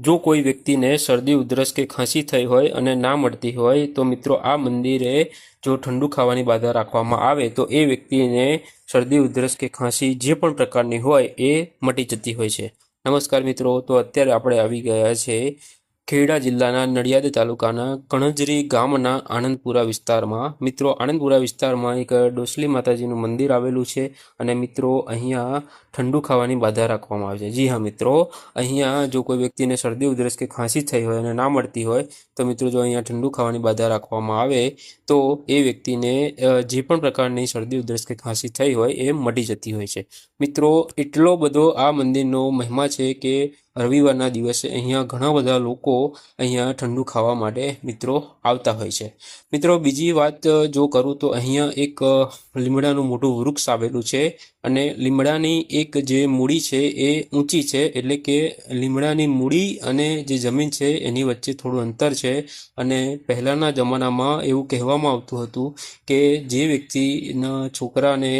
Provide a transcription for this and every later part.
જો કોઈ વ્યક્તિને શરદી, ઉધરસ કે ખાંસી થઈ હોય અને ના મળતી હોય, તો મિત્રો આ મંદિરે જો ઠંડુ ખાવાની બાધા રાખવામાં આવે, તો એ વ્યક્તિને શરદી, ઉધરસ કે ખાંસી જે પણ પ્રકારની હોય એ મટી જતી હોય છે. નમસ્કાર મિત્રો, તો અત્યારે આપણે આવી ગયા છે ખેડા જિલ્લાના નડિયાદ તાલુકાના કણજરી ગામના આનંદપુરા વિસ્તારમાં. મિત્રો, આનંદપુરા વિસ્તારમાં એક ડોસલી માતાજીનું મંદિર આવેલું છે અને મિત્રો, અહીંયા ઠંડુ ખાવાની બાધા રાખવામાં આવે છે. જી હા, મિત્રો, અહીંયા જો કોઈ વ્યક્તિને શરદી, ઉધરસ કે ખાંસી થઈ હોય અને ના મળતી હોય, તો મિત્રો, જો અહીંયા ઠંડુ ખાવાની બાધા રાખવામાં આવે, તો એ વ્યક્તિને જે પણ પ્રકારની શરદી, ઉધરસ કે ખાંસી થઈ હોય, એ મટી જતી હોય છે. મિત્રો, એટલો બધો આ મંદિરનો મહિમા છે કે રવિવારના દિવસે અહીંયા ઘણા બધા લોકો અહીંયા ઠંડુ ખાવા માટે મિત્રો આવતા હોય છે. મિત્રો, બીજી વાત જો કરું તો અહીંયા એક લીમડાનું મોટું વૃક્ષ આવેલું છે અને લીમડાની એક જે મૂડી છે એ ઊંચી છે એટલે કે લીમડાની મૂડી અને જે જમીન છે એની વચ્ચે થોડું અંતર છે અને પહેલાંના જમાનામાં એવું કહેવામાં આવતું હતું કે જે વ્યક્તિના છોકરાને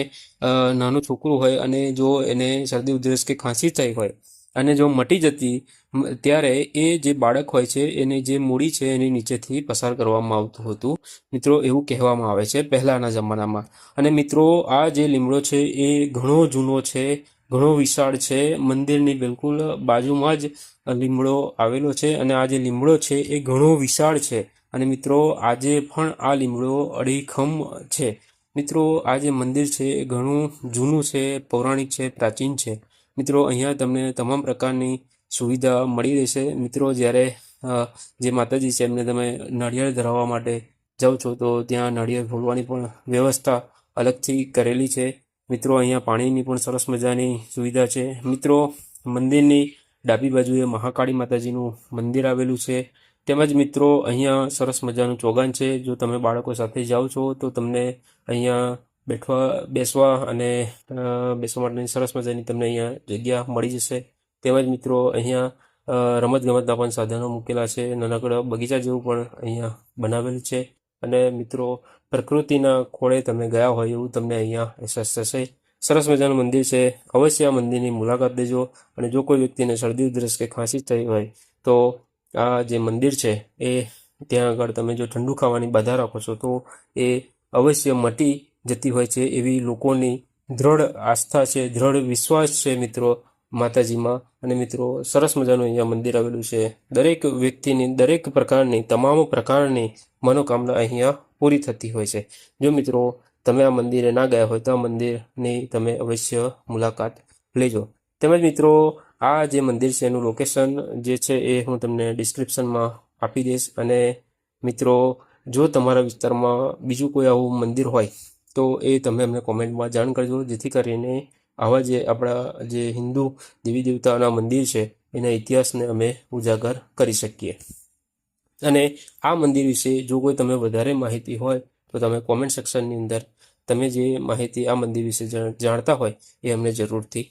નાનું છોકરું હોય અને જો એને શરદી ઉધરસ કે ખાંસી થઈ હોય અને જો મટી જતી ત્યારે એ જે બાળક હોય છે, એને જે મૂડી છે, એની નીચેથી પસાર કરવામાં આવતું હતું. મિત્રો, એવું કહેવામાં આવે છે પહેલાંના જમાનામાં. અને મિત્રો, આ જે લીમડો છે, એ ઘણો જૂનો છે, ઘણો વિશાળ છે. મંદિરની બિલકુલ બાજુમાં જ લીમડો આવેલો છે અને આ જે લીમડો છે, એ ઘણો વિશાળ છે. અને મિત્રો, આજે પણ આ લીમડો અડીખમ છે. મિત્રો, આ જે મંદિર છે, એ ઘણું જૂનું છે, પૌરાણિક છે, પ્રાચીન છે. મિત્રો, અહીંયા તમને તમામ પ્રકારની સુવિધા મળી રહેશે. મિત્રો, જ્યારે જે માતાજી છે, એમને તમે નળિયેર ધરાવવા માટે જાઓ છો, તો ત્યાં નળિયેર ફોડવાની પણ વ્યવસ્થા અલગથી કરેલી છે. મિત્રો, અહીંયા પાણીની પણ સરસ મજાની સુવિધા છે. મિત્રો, મંદિરની ડાબી બાજુએ મહાકાળી માતાજીનું મંદિર આવેલું છે. તેમજ, મિત્રો, અહીંયા સરસ મજાનું ચોગાન છે. જો તમે બાળકો સાથે જાઓ છો, તો તમને અહીંયા બેઠવા, બેસવા અને બેસવા માટેની સરસ મજાની તમને અહીંયા જગ્યા મળી જશે. તેમજ મિત્રો, અહીંયા રમતગમતના પણ સાધનો મૂકેલા છે. નાનકડા બગીચા જેવું પણ અહીંયા બનાવેલ છે. અને મિત્રો, પ્રકૃતિના ખોળે તમે ગયા હોય એવું તમને અહીંયા અહેસાસ થશે. સરસ મજાનું મંદિર છે. અવશ્ય આ મંદિરની મુલાકાત લેજો. અને જો કોઈ વ્યક્તિને શરદી, ઉધરસ કે ખાંસી થઈ હોય, તો આ જે મંદિર છે, એ ત્યાં આગળ તમે જો ઠંડુ ખાવાની બાધા રાખો છો, તો એ અવશ્ય મટી જતી હોય છે એવી લોકોની દ્રઢ આસ્થા છે, દ્રઢ વિશ્વાસ છે મિત્રો માતાજીમાં. અને મિત્રો, સરસ મજાનું અહીંયા મંદિર આવેલું છે. દરેક વ્યક્તિની, દરેક પ્રકારની, તમામ પ્રકારની મનોકામના અહીંયા પૂરી થતી હોય છે. જો મિત્રો, તમે આ મંદિરે ના ગયા હોય તો આ મંદિરની તમે અવશ્ય મુલાકાત લેજો. તેમજ મિત્રો, આ જે મંદિર છે એનું લોકેશન જે છે એ હું તમને ડિસ્ક્રિપ્શનમાં આપી દઈશ. અને મિત્રો, જો તમારા વિસ્તારમાં બીજું કોઈ આવું મંદિર હોય તો એ તમે અમને કોમેન્ટમાં જાણ કરજો, જેથી કરીને આવા જે આપણા જે હિન્દુ દેવી દેવતાના મંદિર છે, એના ઇતિહાસને અમે ઉજાગર કરી શકીએ. અને આ મંદિર વિશે જો કોઈ તમે વધારે માહિતી હોય, તો તમે કોમેન્ટ સેક્શનની અંદર તમે જે માહિતી આ મંદિર વિશે જાણ- જાણતા હોય, એ અમને જરૂરથી